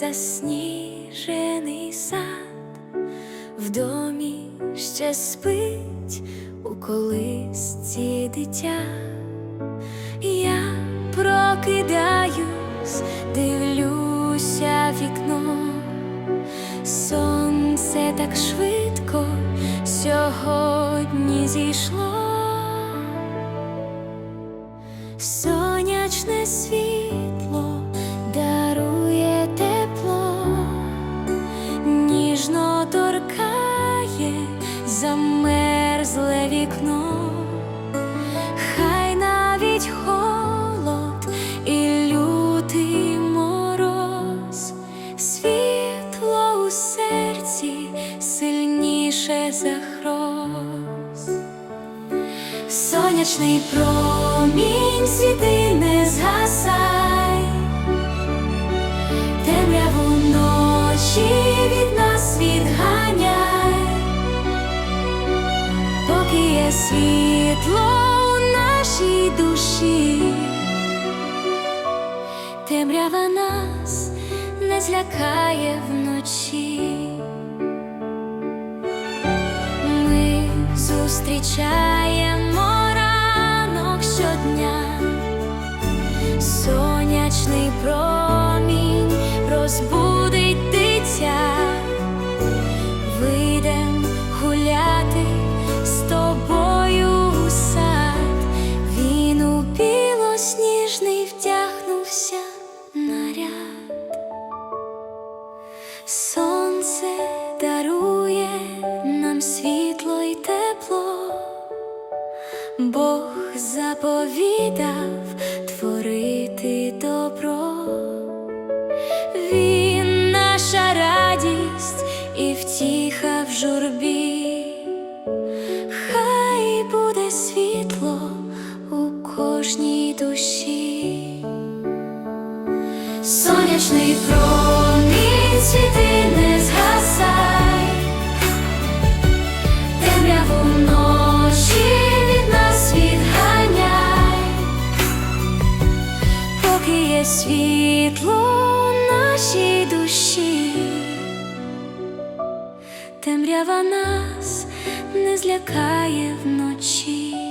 засніжений сад, в домі ще спить у колисці дитя. Я прокидаюсь, дивлюся вікно, сонце так швидко сьогодні зійшло. Сонячне світло замерзле вікно, хай навіть холод і лютий мороз, світло у серці сильніше за гроз. Сонячний промінь світи не згасай, темряву ночі від нас відганяй, світло у нашій душі, темрява нас не злякає вночі. Ми зустрічаємо ранок щодня, сонячний промінь Сонце дарує нам світло й тепло, Бог заповідав творити добро, Він наша радість і втіха в журбі, хай буде світло у кожній душі. Сонячний промінь є світло нашій душі, темрява нас не злякає вночі.